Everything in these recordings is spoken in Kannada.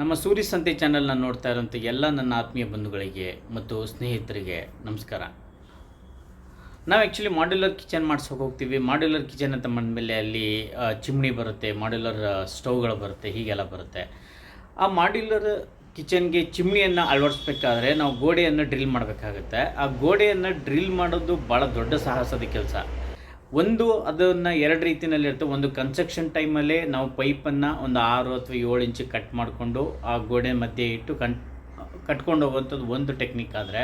ನಮ್ಮ ಸೂರ್ಯ ಸಂತೆ ಚಾನೆಲ್ನ ನೋಡ್ತಾ ಇರೋಂಥ ಎಲ್ಲ ನನ್ನ ಆತ್ಮೀಯ ಬಂಧುಗಳಿಗೆ ಮತ್ತು ಸ್ನೇಹಿತರಿಗೆ ನಮಸ್ಕಾರ. ನಾವು ಆ್ಯಕ್ಚುಲಿ ಮಾಡ್ಯುಲರ್ ಕಿಚನ್ ಮಾಡ್ಸೋಕೆ ಹೋಗ್ತೀವಿ. ಮಾಡ್ಯುಲರ್ ಕಿಚನ್ ಅಂತ ಬಂದಮೇಲೆ ಅಲ್ಲಿ ಚಿಮ್ಣಿ ಬರುತ್ತೆ ಮಾಡ್ಯುಲರ್ ಸ್ಟವ್ಗಳು ಬರುತ್ತೆ, ಹೀಗೆಲ್ಲ ಬರುತ್ತೆ. ಆ ಮಾಡ್ಯುಲರ್ ಕಿಚನ್ಗೆ ಚಿಮ್ಣಿಯನ್ನು ಅಳವಡಿಸ್ಬೇಕಾದ್ರೆ ನಾವು ಗೋಡೆಯನ್ನು ಡ್ರಿಲ್ ಮಾಡಬೇಕಾಗುತ್ತೆ. ಆ ಗೋಡೆಯನ್ನು ಡ್ರಿಲ್ ಮಾಡೋದು ಭಾಳ ದೊಡ್ಡ ಸಾಹಸದ ಕೆಲಸ. ಒಂದು ಅದನ್ನು ಎರಡು ರೀತಿಯಲ್ಲಿ ಇರ್ತವೆ ಒಂದು ಕನ್ಸ್ಟ್ರಕ್ಷನ್ ಟೈಮಲ್ಲೇ ನಾವು ಪೈಪನ್ನು ಒಂದು ಆರು ಅಥವಾ ಏಳು ಇಂಚು ಕಟ್ ಮಾಡಿಕೊಂಡು ಆ ಗೋಡೆ ಮಧ್ಯೆ ಇಟ್ಟು ಕಣ್, ಕಟ್ಕೊಂಡು ಹೋಗುವಂಥದ್ದು ಒಂದು ಟೆಕ್ನಿಕ್ ಆದರೆ.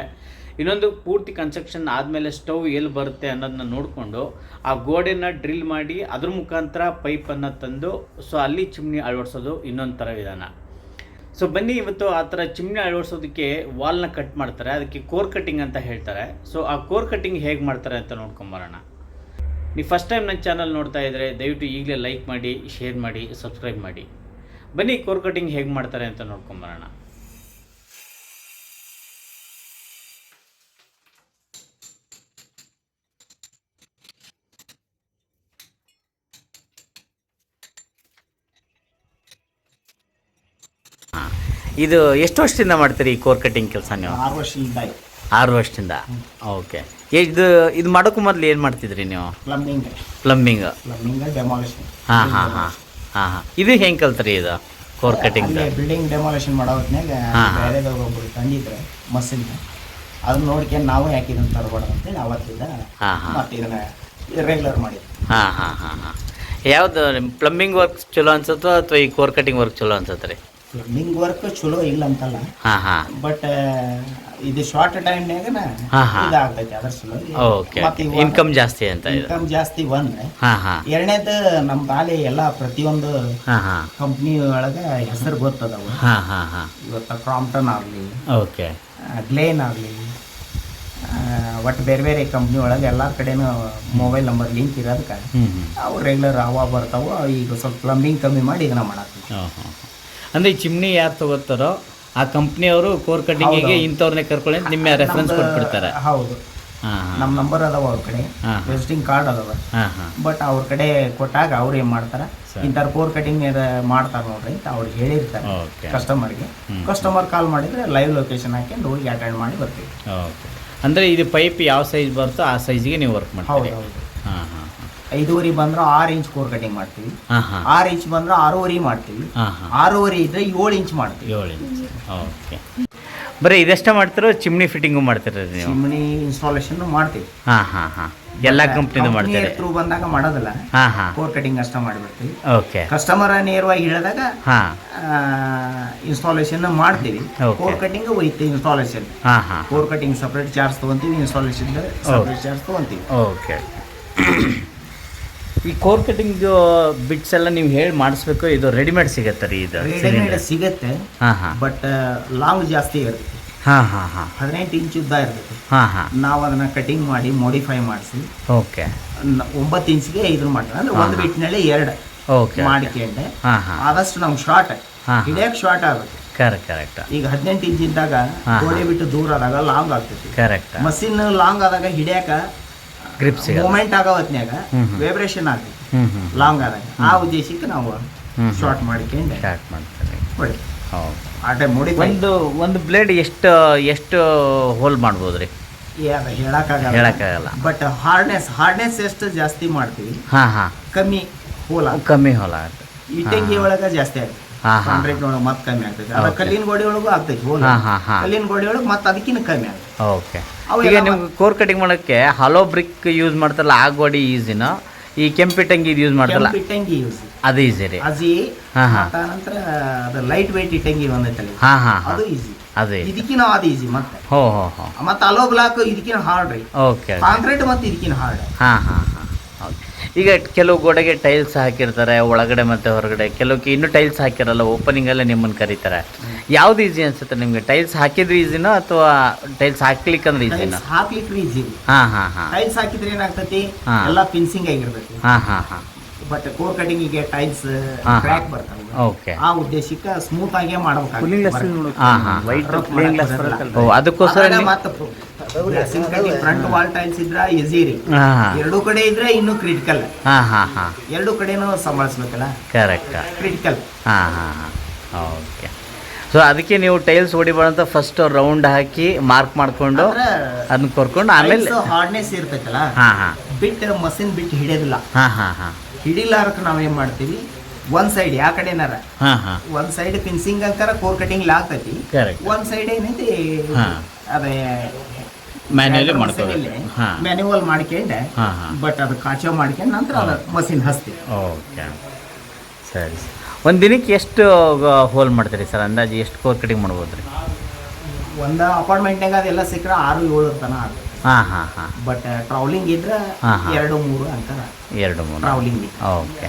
ಇನ್ನೊಂದು ಪೂರ್ತಿ ಕನ್ಸ್ಟ್ರಕ್ಷನ್ ಆದಮೇಲೆ ಸ್ಟವ್ ಎಲ್ಲಿ ಬರುತ್ತೆ ಅನ್ನೋದನ್ನ ನೋಡಿಕೊಂಡು ಆ ಗೋಡೆನ ಡ್ರಿಲ್ ಮಾಡಿ ಅದ್ರ ಮುಖಾಂತರ ಪೈಪನ್ನು ತಂದು ಸೊ ಅಲ್ಲಿ ಚಿಮ್ನಿ ಅಳವಡಿಸೋದು ಇನ್ನೊಂದು ಥರ ವಿಧಾನ. ಸೊ ಬನ್ನಿ ಇವತ್ತು ಆ ಥರ ಚಿಮ್ನಿ ಅಳವಡಿಸೋದಕ್ಕೆ ವಾಲ್ನ ಕಟ್ ಮಾಡ್ತಾರೆ. ಅದಕ್ಕೆ ಕೋರ್ ಕಟ್ಟಿಂಗ್ ಅಂತ ಹೇಳ್ತಾರೆ. ಸೊ ಆ ಕೋರ್ ಕಟ್ಟಿಂಗ್ ಹೇಗೆ ಮಾಡ್ತಾರೆ ಅಂತ ನೋಡ್ಕೊಂಬರೋಣ ನೀವು ಫಸ್ಟ್ ಟೈಮ್ ನನ್ನ ಚಾನಲ್ ನೋಡ್ತಾ ಇದ್ದರೆ ದಯವಿಟ್ಟು ಈಗಲೇ ಲೈಕ್ ಮಾಡಿ ಶೇರ್ ಮಾಡಿ ಸಬ್ಸ್ಕ್ರೈಬ್ ಮಾಡಿ. ಬನ್ನಿ ಕೋರ್ ಕಟಿಂಗ್ ಹೇಗೆ ಮಾಡ್ತಾರೆ ಅಂತ ನೋಡ್ಕೊಂಬರೋಣ ಹಾಂ ಇದು ಎಷ್ಟು ವರ್ಷದಿಂದ ಮಾಡ್ತೀರಿ ಈ ಕೋರ್ ಕಟಿಂಗ್ ಕೆಲಸ ನೀವು? ಆರು ವರ್ಷದಿಂದ. ಆರು ವರ್ಷದಿಂದ? ಓಕೆ. ಇದು ಇದು ಮಾಡೋಕ್ಕೂ ಮೊದಲು ಏನು ಮಾಡ್ತಿದ್ರಿ ನೀವು? ಪ್ಲಂಬಿಂಗ್ ಪ್ಲಂಬಿಂಗ್ ಪ್ಲಂಬಿಂಗ್ ಡೆಮಾಲಿಷನ್ ಹಾಂ ಹಾಂ ಹಾಂ ಹಾಂ ಹಾಂ ಇದು ಹೆಂಗೆ ಕಲ್ತ್ರಿ ಇದು? ಕೋರ್ ಕಟಿಂಗ್ ಬಿಲ್ಡಿಂಗ್ ಡೆಮಾಲಿಷನ್ ಮಾಡೋ ಹೊತ್ನ್ಯಾಗ ಹಾ. ಬೇರೆದವ್ರು ಒಬ್ರು ತಂದಿದ್ರೆ ಅದನ್ನ ನೋಡ್ಕೊಂಡು ನಾವು ಯಾಕೆ ಇದನ್ನ ತರಬಾರ್ದು ಅಂತೇಳಿ ಅವತ್ತಿಂದ ಮತ್ತೆ ಇದನ್ನ ರೆಗ್ಯುಲರ್ ಮಾಡಿದ್ವಿ. ಹಾಂ ಹಾಂ ಹಾಂ ಹಾಂ. ಯಾವುದು ಪ್ಲಂಬಿಂಗ್ ವರ್ಕ್ ಚಲೋ ಅನ್ಸುತ್ತೋ ಅಥವಾ ಈ ಕೋರ್ ಕಟಿಂಗ್ ವರ್ಕ್ ಚಲೋ ಅನ್ಸುತ್ತೆ ರೀ? ಪ್ಲಂಬಿಂಗ್ ವರ್ಕ್ ಚಲೋ ಇಲ್ಲ ಅಂತಲ್ಲ. ಹಾಂ ಹಾಂ. ಬಟ್ ಇದು ಶಾರ್ಟ್ ಟೈಮ್ ಹಾ, ಹಾ. ಇದಾಗ್ತೈತಿ ಅದ್ರ ಸಲುವಾಗಿ. ಓಕೆ ಮತ್ತೆ ಇನ್ಕಮ್ ಜಾಸ್ತಿ ಅಂತ ಇದು. ಇನ್ಕಮ್ ಜಾಸ್ತಿ ಒಂದ್. ಹಾಂ ಹಾಂ. ಎರಡನೇದು ನಮ್ಮ ಬಾಲಿ ಎಲ್ಲಾ ಪ್ರತಿಯೊಂದು ಹಾಂ ಹಾಂ. ಕಂಪ್ನಿ ಒಳಗೆ ಹೆಸರು ಗೊತ್ತದವು. ಹಾಂ ಹಾಂ ಹಾಂ. ಇವತ್ತು ಕ್ರಾಂಪ್ಟನ್ ಆಗಲಿ ಓಕೆ ಗ್ಲೇನ್ ಆಗಲಿ ಒಟ್ಟು ಬೇರೆ ಬೇರೆ ಕಂಪ್ನಿ ಒಳಗೆ ಎಲ್ಲ ಕಡೆನೂ ಮೊಬೈಲ್ ನಂಬರ್ ಲಿಂಕ್ ಇರೋದಕ್ಕೆ ಹ್ಞೂ ಹ್ಞೂ ಅವು ರೆಗ್ಯುಲರ್ ಅವ ಬರ್ತಾವೆ. ಈಗ ಸ್ವಲ್ಪ ಪ್ಲಂಬಿಂಗ್ ಕಮ್ಮಿ ಮಾಡಿ ಇದನ್ನ ಮಾಡತ್ತೀವಿ ಅಂದರೆ ಈ ಚಿಮ್ನಿ ಯಾರು ತಗೋತಾರೋ ಆ ಕಂಪ್ನಿಯವರು ಕೋರ್ ಕಟ್ಟಿಂಗಿಗೆ. ಇಂಥವ್ರನ್ನೇ ಕರ್ಕೊಳ್ಳಿ ಅಂತ ನಿಮ್ಮ ರೆಫರೆನ್ಸ್ ಕೊಟ್ಬಿಡ್ತಾರೆ. ಹೌದು. ನಮ್ಮ ನಂಬರ್ ಅದಾವ ಅವ್ರ ಕಡೆ. ವಿಸಿಟಿಂಗ್ ಕಾರ್ಡ್ ಅದಾವ. ಬಟ್ ಅವ್ರ ಕಡೆ ಕೊಟ್ಟಾಗ ಅವ್ರು ಏನ್ ಮಾಡ್ತಾರ. ಇಂಥವ್ರ ಕೋರ್ ಕಟಿಂಗ್ ಮಾಡ್ತಾರ ನೋಡ್ರಿ ಅಂತ ಅವ್ರಿಗೆ ಹೇಳಿರ್ತಾರೆ ಕಸ್ಟಮರ್ಗೆ ಕಸ್ಟಮರ್ ಕಾಲ್ ಮಾಡಿದ್ರೆ ಲೈವ್ ಲೊಕೇಶನ್ ಹಾಕೊಂಡು ಹೋಗಿ ಅಟೆಂಡ್ ಮಾಡಿ ಬರ್ತೀವಿ. ಅಂದ್ರೆ ಇದು ಪೈಪ್ ಯಾವ ಸೈಜ್ ಬರುತ್ತೋ ಆ ಸೈಜ್ಗೆ ನೀವು ವರ್ಕ್ ಹಾಂ ಐದೂವರೆ ಬಂದ್ರೆ ಆರು ಇಂಚ್ ಕೋರ್ ಕಟಿಂಗ್ ಮಾಡ್ತೀವಿ. ಆರು ಇಂಚ್ ಬಂದ್ರೆ ಆರೂವರೆ ಮಾಡ್ತೀವಿ. ಆರೂವರೆ ಇದ್ರೆ ಏಳು ಇಂಚ್ ಮಾಡ್ತೀವಿ. ಏಳು ಇಂಚ್. ಓಕೆ. ಬರೀ ಇದೆಷ್ಟ ಮಾಡ್ತಿರೋ ಚಿಮ್ನಿ ಫಿಟ್ಟಿಂಗು ಮಾಡ್ತೀರ ನೀವು? ಚಿಮ್ನಿ ಇನ್ಸ್ಟಾಲೇಷನ್ ಮಾಡ್ತೀವಿ. ಹಾಂ ಹಾಂ ಹಾಂ. ಎಲ್ಲ ಕಂಪ್ನಿದು ಮಾಡ್ತಾರೆ? ಥ್ರೂ ಬಂದಾಗ ಮಾಡೋದಿಲ್ಲ. ಹಾಂ ಹಾಂ. ಕೋರ್ ಕಟಿಂಗ್ ಅಷ್ಟೇ ಮಾಡಿಬಿಡ್ತೀವಿ. ಓಕೆ. ಕಸ್ಟಮರ್ ನೇರವಾಗಿ ಹೇಳಿದಾಗ ಹಾಂ. ಇನ್ಸ್ಟಾಲೇಷನ್ ಮಾಡ್ತೀವಿ. ಕೋರ್ ಕಟಿಂಗ್ ಒಯ್ತಿ ಇನ್ಸ್ಟಾಲೇಷನ್ ಹಾಂ ಹಾಂ. ಕೋರ್ ಕಟಿಂಗ್ ಸಪ್ರೇಟ್ ಚಾರ್ಜ್ ತೊಗೊಂತೀವಿ ಇನ್ಸ್ಟಾಲೇಷನ್ ಸಪ್ರೇಟ್ ಚಾರ್ಜ್ ತೊಗೊಂತೀವಿ. ಓಕೆ. ಈ ಕೋರ್ ಕಟಿಂಗ್ ಬಿಟ್ಸ್ ಎಲ್ಲ ನೀವು ಹೇಳಿ ಮಾಡಿಸ್ಬೇಕು ಇದು ರೆಡಿಮೇಡ್ ಸಿಗತ್ತೆ ರೀ ಇದು ರೆಡಿಮೇಡ್ ಸಿಗತ್ತೆ ಹಾಂ ಹಾಂ. ಬಟ್ ಲಾಂಗ್ ಜಾಸ್ತಿ ಇರುತ್ತೆ. ಹಾಂ ಹಾಂ ಹಾಂ. ಹದಿನೆಂಟು ಇಂಚ್ ಉದ್ದ ಇರ್ತೈತಿ. ಹಾಂ ಹಾಂ. ನಾವು ಅದನ್ನ ಕಟಿಂಗ್ ಮಾಡಿ ಮೋಡಿಫೈ ಮಾಡಿಸಿ. ಓಕೆ ಒಂಬತ್ತು ಇಂಚ್ಗೆ ಇದನ್ನ ಮಾಡ್ತಾರೆ ಅಂದ್ರೆ ಒಂದು ಬಿಟ್ಟಿನಲ್ಲಿ ಎರಡು ಓಕೆ ಮಾಡಿಕೊಂಡೆ. ಆದಷ್ಟು ನಮ್ಗೆ ಶಾರ್ಟ್. ಹಿಡಿಯಕ್ಕೆ ಶಾರ್ಟ್ ಆಗುತ್ತೆ. ಕರೆಕ್ಟ್ ಕರೆಕ್ಟ್ ಈಗ ಹದಿನೆಂಟು ಇಂಚ್ ಇದ್ದಾಗ. ಗೋಡೆ ಬಿಟ್ಟು ದೂರ ಆದಾಗ ಲಾಂಗ್ ಆಗ್ತೈತಿ. ಕರೆಕ್ಟ್ ಮಷಿನ್ ಲಾಂಗ್ ಆದಾಗ ಹಿಡಿಯಾಕ ಗ್ರಿಪ್ ಮೂಮೆಂಟ್ ಆಗೋ ಹೊತ್ನ್ಯಾಗ. ವೈಬ್ರೇಷನ್ ಹ್ಞೂ ಲಾಂಗ್ ಆದಾಗ. ಆ ಉದ್ದೇಶಕ್ಕೆ ನಾವು. ಶಾರ್ಟ್ ಮಾಡ್ಕೊಂಡು. ಶಾರ್ಟ್ ಮಾಡ್ತಾರೆ. ಆ ಟೈಮ್ ನೋಡಿ ಒಂದು ಒಂದು ಬ್ಲೇಡ್ ಎಷ್ಟು ಎಷ್ಟು ಹೋಲ್ ಮಾಡ್ಬೋದು ರೀ ಹೇಳಕ್ಕಾಗಲ್ಲ. ಹೇಳಕ್ಕಾಗಲ್ಲ. ಬಟ್ ಹಾರ್ಡ್ನೆಸ್ ಹಾರ್ಡ್ನೆಸ್ ಎಷ್ಟು ಜಾಸ್ತಿ ಮಾಡ್ತೀವಿ ಹಾಂ ಹಾಂ. ಕಮ್ಮಿ ಹೋಲ ಕಮ್ಮಿ ಹೋಲ ಆಗುತ್ತೆ. ಇಟ್ಟಂಗಿ ಒಳಗ ಜಾಸ್ತಿ ಆಗುತ್ತೆ. ಕಾಂಕ್ರೀಟ್ ಒಳಗೆ ಮತ್ತೆ ಕಮ್ಮಿ ಆಗ್ತೈತಿ ಅದ. ಕಲ್ಲಿನ ಗೋಡೆ ಒಳಗೂ ಆಗ್ತೈತಿ ಹೋಲ. ಕಲ್ಲಿನ ಗೋಡೆ ಒಳಗೆ ಮತ್ತೆ ಅದಕ್ಕಿಂತ ಕಮ್ಮಿ ಆಗ್ತೈತಿ ಓಕೆ ಈಗ ನಿಮ್ಗೆ ಕೋರ್ ಕಟಿಂಗ್ ಮಾಡೋಕ್ಕೆ ಹಲೋ ಬ್ರಿಕ್ ಯೂಸ್ ಮಾಡ್ತಾರಲ್ಲ ಆ ಗೋಡಿ ಈಸಿನ ಈ ಕೆಂಪಿಟ್ಟಂಗಿ ಇದು ಯೂಸ್ ಮಾಡ್ತಾರಲ್ಲ? ಕೆಂಪು ಇಟ್ಟಂಗಿ ಯೂಸ್ ಅದು ಈಸಿ ರೀ. ಅಜಿ ಹಾ, ಹಾ. ನಂತರ ಅದು ಲೈಟ್ weight ಇಟ್ಟಂಗಿ ಬಂದೈತಲ್ಲ. ಹಾಂ ಹಾಂ ಅದು ಈಸಿ ಅದೇ ಇದಕ್ಕಿನ ಅದು ಈಸಿ ಮತ್ತೆ. ಹೋ ಹೋ ಹೋ. ಮತ್ತೆ ಅಲೋ ಬ್ಲಾಕ್ ಇದಕ್ಕಿನ ಹಾರ್ಡ್ ರೀ. ಓಕೆ ಕಾಂಕ್ರೀಟ್ ಮತ್ತೆ ಇದಕ್ಕಿನ ಹಾರ್ಡ್ ಹಾಂ ಹಾಂ. ಈಗ ಕೆಲವು ಗೋಡೆಗೆ ಟೈಲ್ಸ್ ಹಾಕಿರ್ತಾರೆ ಒಳಗಡೆ ಮತ್ತು ಹೊರಗಡೆ. ಕೆಲವಕ್ಕೆ ಇನ್ನೂ ಟೈಲ್ಸ್ ಹಾಕಿರಲ್ಲ ಓಪನಿಂಗಲ್ಲೇ ನಿಮ್ಮನ್ನು ಕರೀತಾರೆ. ಯಾವ್ದು ಈಸಿ ಅನ್ಸುತ್ತೆ ನಿಮಗೆ? ಟೈಲ್ಸ್ ಹಾಕಿದ್ರೆ ಈಸಿನೋ ಅಥವಾ ಟೈಲ್ಸ್ ಹಾಕ್ಲಿಕ್ಕೆ ಅಂದ್ರೆ ಟೈಲ್ಸ್ ಹಾಕ್ಲಿಕ್ಕೆ ಈಸಿ ಹಾಂ ಹಾಂ ಹಾಂ. ಟೈಲ್ಸ್ ಹಾಕಿದ್ರೆ ಏನಾಗ್ತತಿ? ಹಾ. ಎಲ್ಲ ಫಿನ್ಸಿಂಗ್ ಆಗಿರ್ತೈತಿ. ಹಾಂ ಹಾಂ ಹಾಂ. ಬಟ್ ಕೋರ್ ಕಟಿಂಗಿಗೆ ಟೈಲ್ಸ್ ಕ್ರ್ಯಾಕ್ ಬರ್ತಾವೆ. ಓಕೆ ಆ ಉದ್ದೇಶಕ್ಕೆ ಸ್ಮೂತ್ ಆಗೇ ಮಾಡಬೇಕು ಹಾಂ ವೈಟ್ ಓ ಅದಕ್ಕೋಸ್ಕರ ನೀವು- ಗ್ಲಾಸಿನ ಕಟ್ಟಿ ಫ್ರಂಟ್ ವಾಲ್ ಟೈಲ್ಸ್ ಇದ್ರ ಈಸಿ ರೀ. ಹಾಂ ಕಡೆ ಇದ್ರೆ ಇನ್ನು ಕ್ರಿಟಿಕಲ್ ಹಾ ಹಾಂ ಹಾಂ. ಎರಡೂ ಕಡೆನೂ ಸಂಭಾಳಿಸ್ಬೇಕಲ್ಲ? ಕರೆಕ್ಟ್ ಕ್ರಿಟಿಕಲ್ ಹಾ ಹಾ ಹಾಂ. ಓಕೆ ಸೊ ಅದಕ್ಕೆ ನೀವು ಟೈಲ್ಸ್ ಹೊಡಿಬಾರ್ದಂತ ಫಸ್ಟ್ ರೌಂಡ್ ಹಾಕಿ ಮಾರ್ಕ್ ಮಾಡ್ಕೊಂಡು ಅದನ್ನ ಕೊರ್ಕೊಂಡು ಆಮೇಲೆ ಹಾರ್ಡ್ನೆಸ್ ಇರ್ತೈತಲ್ಲ? ಬಿಟ್ಟು ಮಸಿನ್ ಬಿಟ್ ಮಷಿನ್ ಬಿಟ್ಟು ಹಿಡಿಯೋದಿಲ್ಲ. ಹಾಂ ಹಾಂ ಹಾಂ. ಹಿಡಿಲಾರಕ್ಕೆ ನಾವೇನ್ ಮಾಡ್ತೀವಿ? ಒಂದ್ ಸೈಡ್ ಯಾ ಕಡೆ ಏನಾರ? ಹಾಂ ಒಂದ್ ಸೈಡ್ ಫಿನ್ಸಿಂಗ್ ಅಂತಾರ ಕೋರ್ ಕಟಿಂಗ್ ಲಾಗ್ತೈತಿ ಕರೆಕ್ಟ್ ಒಂದ್ ಸೈಡ್ ಏನೈತಿ ಹಾ. ಅದೇ ಮ್ಯಾನ್ಯಲಿ ಮಾಡ್ತೇವೆ ಹಾಂ. ಮ್ಯಾನ್ಯುವಲ್ ಮಾಡ್ಕೊಂಡೆ ಹಾಂ ಹಾಂ. ಬಟ್ ಅದು ಕಾಚೋ ಮಾಡ್ಕೊಂಡು ನಂತರ ಅದು ಮಷಿನ್ ಹಸ್ತಿ ಓಕೆ. ಸರಿ ಒಂದು ದಿನಕ್ಕೆ ಎಷ್ಟು ಹೋಲ್ ಮಾಡ್ತೀರಿ ಸರ್? ಅಂದಾಜು ಎಷ್ಟು ಕೋರ್ ಕಟಿಂಗ್ ಮಾಡ್ಬೋದು ರೀ? ಒಂದು ಅಪಾರ್ಟ್ಮೆಂಟ್ನಾಗ ಅದೆಲ್ಲ ಸಿಕ್ಕರೆ ಆರು ಏಳು ತನ ಆಗ್ತದೆ ಹಾಂ ಹಾಂ ಹಾಂ. ಬಟ್ ಟ್ರಾವೆಲಿಂಗ್ ಇದ್ರೆ. ಎರಡು ಮೂರು ಅಂತಾರ. ಎರಡು ಮೂರು. Travelling okay.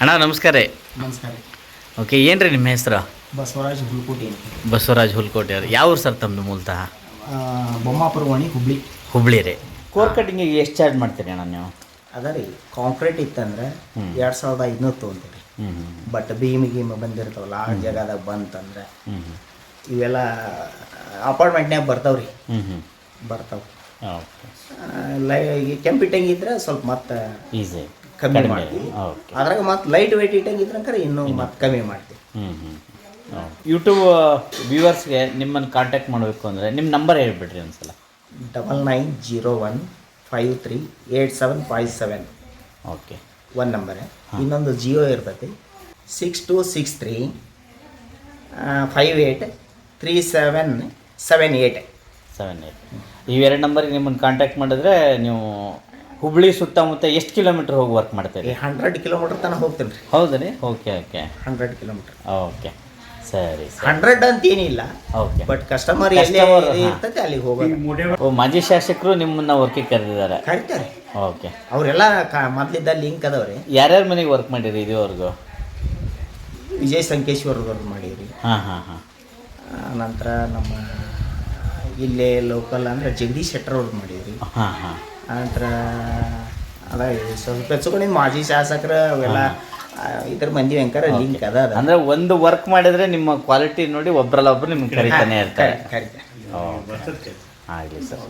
ಅಣ್ಣ ನಮಸ್ಕಾರ. ರೀ ನಮಸ್ಕಾರ. ಓಕೆ ಏನು ರೀ ನಿಮ್ಮ ಹೆಸರು? ಬಸವರಾಜ್ ಹುಲ್ಕೋಟಿ ಬಸವರಾಜ್ ಹುಲ್ಕೋಟೆ ಅವ್ರು. ಯಾವ ಊರು ಸರ್ ತಮ್ಮದು ಮೂಲತಃ? ಆ, ಬೊಮ್ಮಾಪುರ ವಾಣಿ ಹುಬ್ಳಿ. ಹುಬ್ಳಿ ರೀ. ಕೋರ್ ಕಟಿಂಗಿಗೆ ಎಷ್ಟು ಚಾರ್ಜ್ ಮಾಡ್ತೀರಿ ಅಣ್ಣ ನೀವು? ಅದ ರೀ ಕಾಂಕ್ರೀಟ್ ಇತ್ತಂದ್ರೆ. ಎರಡು ಸಾವಿರದ ಐದುನೂರು ತೊಗೊಂತೀರಿ. ಹ್ಞೂ ಹ್ಞೂ ಬಟ್ ಭೀಮ್ ಗೀಮ್ ಬಂದಿರ್ತಾವಲ್ಲ ಆ ಜಾಗದಾಗ ಬಂತಂದ್ರೆ ಹ್ಞೂ ಹ್ಞೂ ಇವೆಲ್ಲ ಅಪಾರ್ಟ್ಮೆಂಟ್ನ್ಯಾಗ ಬರ್ತಾವ್ರಿ. ಹ್ಞೂ ಹ್ಞೂ ಬರ್ತಾವ. ಓಕೆ. ಲೈ ಈಗ ಕೆಂಪಿಟ್ಟಂಗೆ ಇದ್ರೆ ಸ್ವಲ್ಪ ಮತ್ತೆ ಈಸಿ ಕಮ್ಮಿ ಮಾಡ್ತೀವಿ. ಓಕೆ ಅದ್ರಾಗ ಮತ್ತೆ ಲೈಟ್ ವೆಯ್ಟ್ ಇಟ್ಟಂಗೆ ಇದ್ರಂಕರೆ ಇನ್ನೂ ಮತ್ತೆ ಕಮ್ಮಿ ಮಾಡ್ತೀವಿ. ಹ್ಞೂ ಹ್ಞೂ ಯೂಟ್ಯೂಬ್ ವ್ಯೂವರ್ಸ್ಗೆ ನಿಮ್ಮನ್ನು ಕಾಂಟ್ಯಾಕ್ಟ್ ಮಾಡಬೇಕು ಅಂದರೆ ನಿಮ್ಮ ನಂಬರ್ ಹೇಳ್ಬಿಡ್ರಿ ಒಂದ್ಸಲ. Double nine zero one five three eight seven five seven okay one number ಇನ್ನೊಂದು ಜಿಯೋ ಇರ್ತೈತಿ. Six two six three five eight three seven seven eight seven eight ಇವೆರಡು ನಂಬರಿಗೆ ನಿಮ್ಮನ್ನು ಕಾಂಟ್ಯಾಕ್ಟ್ ಮಾಡಿದ್ರೆ ನೀವು ಹುಬ್ಳಿ ಸುತ್ತಮುತ್ತ ಎಷ್ಟು ಕಿಲೋಮೀಟ್ರ್ ಹೋಗಿ ವರ್ಕ್ ಮಾಡ್ತೀರಿ ಹಂಡ್ರೆಡ್ ಕಿಲೋಮೀಟರ್ ತನಕ ಹೋಗ್ತೀನಿ ರೀ. ಹೌದಾ ರೀ? Okay okay hundred kilometre. Okay ಸರಿ ಸರಿ. ಹಂಡ್ರೆಡ್ ಅಂತ ಏನಿಲ್ಲ ಓಕೆ ಬಟ್ ಕಸ್ಟಮರ್ ಇರ್ತದೆ. ಇರ್ತೈತೆ ಅಲ್ಲಿಗೆ ಹೋಗೋದು. ಓ ಮಾಜಿ ಶಾಸಕರು ನಿಮ್ಮನ್ನ ವರ್ಕಿಗೆ ಕರೆದಿದ್ದಾರೆ. ಕರಿತಾರೆ. ಓಕೆ ಅವರೆಲ್ಲ ಕ ಮೊದಲಿದ್ದ ಲಿಂಕ್ ಅದಾವ್ರಿ. ಯಾರ್ಯಾರ ಮನೆಗೆ ವರ್ಕ್ ಮಾಡಿರಿ ಇದುವರೆಗೂ? ವಿಜಯ್ ಸಂಕೇಶ್ವರದವ್ರು ಮಾಡಿರಿ ಹಾಂ ಹಾಂ ಹಾಂ. ನಂತರ ನಮ್ಮ ಇಲ್ಲೇ ಲೋಕಲ್ ಅಂದರೆ ಜಗದೀಶ್ ಶೆಟ್ಟರ್ ಅವ್ರದ್ದು ಮಾಡಿದ್ರಿ ಹಾಂ ಹಾಂ. ನಂತರ ಅದ ಸ್ವಲ್ಪ ಹೆಚ್ಚುಕೊಂಡು ಮಾಜಿ ಶಾಸಕರ ಅವೆಲ್ಲ ಇದ್ರ ಮಂದಿ ವೆಂಕರ ಲಿಂಕ್ ಅದ ಅದ. ಅಂದ್ರೆ ಒಂದು ವರ್ಕ್ ಮಾಡಿದ್ರೆ ನಿಮ್ಮ ಕ್ವಾಲಿಟಿ ನೋಡಿ ಒಬ್ರಲ್ಲ ಒಬ್ರು ನಿಮ್ಗೆ ಕರಿತಾನೆ ಇರ್ತಾರೆ. ಆಗಲಿ sir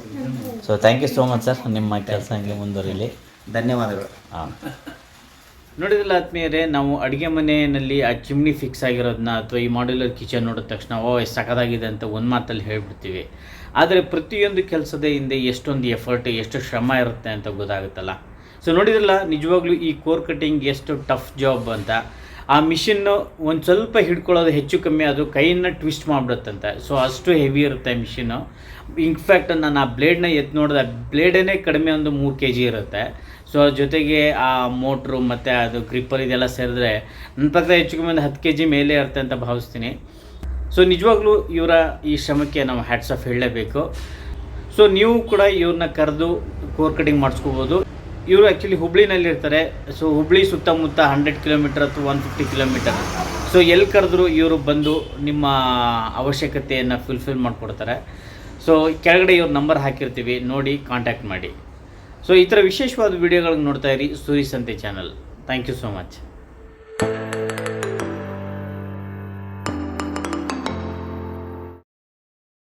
so thank you so much sir ನಿಮ್ಮ ಕೆಲಸ ಹಂಗೆ ಮುಂದುವರಿಲಿ. ಧನ್ಯವಾದಗಳು. ಹಾಂ. ನೋಡಿದ್ರಲ್ಲ ಆತ್ಮೀಯರೇ, ನಾವು ಅಡುಗೆ ಮನೆಯಲ್ಲಿ ಆ ಚಿಮ್ನಿ ಫಿಕ್ಸ್ ಆಗಿರೋದನ್ನ ಅಥವಾ ಈ ಮಾಡ್ಯುಲರ್ ಕಿಚನ್ ನೋಡಿದ ತಕ್ಷಣ, ಓ ಸಖತ್ತಾಗಿದೆ ಅಂತ ಒಂದು ಮಾತಲ್ಲಿ ಹೇಳ್ಬಿಡ್ತೀವಿ. ಆದರೆ ಪ್ರತಿಯೊಂದು ಕೆಲಸದ ಹಿಂದೆ ಎಷ್ಟೊಂದು ಎಫರ್ಟ್ ಎಷ್ಟು ಶ್ರಮ ಇರುತ್ತೆ ಅಂತ ಗೊತ್ತಾಗುತ್ತಲ್ಲ. ಸೊ ನೋಡಿದ್ರಲ್ಲ, ನಿಜವಾಗ್ಲೂ ಈ ಕೋರ್ ಕಟಿಂಗ್ ಎಷ್ಟು ಟಫ್ ಜಾಬ್ ಅಂತ. ಆ ಮಿಷಿನ್ನು ಒಂದು ಸ್ವಲ್ಪ ಹಿಡ್ಕೊಳ್ಳೋದು ಹೆಚ್ಚು ಕಮ್ಮಿ, ಅದು ಕೈಯನ್ನು ಟ್ವಿಸ್ಟ್ ಮಾಡಿಬಿಡುತ್ತಂತೆ. ಸೊ ಅಷ್ಟು ಹೆವಿ ಇರುತ್ತೆ ಮಿಷಿನ್ನು ಇನ್ಫ್ಯಾಕ್ಟ್ ನಾನು ಆ ಬ್ಲೇಡ್ನ ಎತ್ತು ನೋಡಿದೆ ಬ್ಲೇಡೇ ಕಡಿಮೆ ಒಂದು ಮೂರು ಕೆ ಜಿ ಇರುತ್ತೆ. ಸೊ ಜೊತೆಗೆ ಆ ಮೋಟ್ರು ಮತ್ತು ಅದು ಗ್ರಿಪ್ಪರ್ ಇದೆಲ್ಲ ಸೇರಿದ್ರೆ ನನ್ನ ಪ್ರಕಾರ ಹೆಚ್ಚು ಕಮ್ಮಿ ಒಂದು ಹತ್ತು ಕೆ ಜಿ ಮೇಲೆ ಇರುತ್ತೆ ಅಂತ ಭಾವಿಸ್ತೀನಿ. ಸೊ ನಿಜವಾಗ್ಲೂ ಇವರ ಈ ಶ್ರಮಕ್ಕೆ ನಾವು ಹ್ಯಾಟ್ಸ್ ಆಫ್ ಹೇಳಲೇಬೇಕು ಸೊ ನೀವು ಕೂಡ ಇವ್ರನ್ನ ಕರೆದು ಕೋರ್ ಕಟಿಂಗ್ ಮಾಡಿಸ್ಕೋಬೋದು. ಇವರು ಆ್ಯಕ್ಚುಲಿ ಹುಬ್ಳಿನಲ್ಲಿ ಇರ್ತಾರೆ. ಸೊ ಹುಬ್ಳಿ ಸುತ್ತಮುತ್ತ ಹಂಡ್ರೆಡ್ ಕಿಲೋಮೀಟರ್ ಅಥವಾ ಒನ್ ಫಿಫ್ಟಿ ಕಿಲೋಮೀಟರ್ ಸೊ ಎಲ್ಲಿ ಕರೆದ್ರು ಇವರು ಬಂದು ನಿಮ್ಮ ಅವಶ್ಯಕತೆಯನ್ನು ಫುಲ್ಫಿಲ್ ಮಾಡಿಕೊಡ್ತಾರೆ. ಸೊ ಕೆಳಗಡೆ ಇವ್ರ ನಂಬರ್ ಹಾಕಿರ್ತೀವಿ. ನೋಡಿ ಕಾಂಟ್ಯಾಕ್ಟ್ ಮಾಡಿ. ಸೊ ಈ ಥರ ವಿಶೇಷವಾದ ವಿಡಿಯೋಗಳನ್ನು ನೋಡ್ತಾ ಇರಿ Suri Santhe channel thank you so much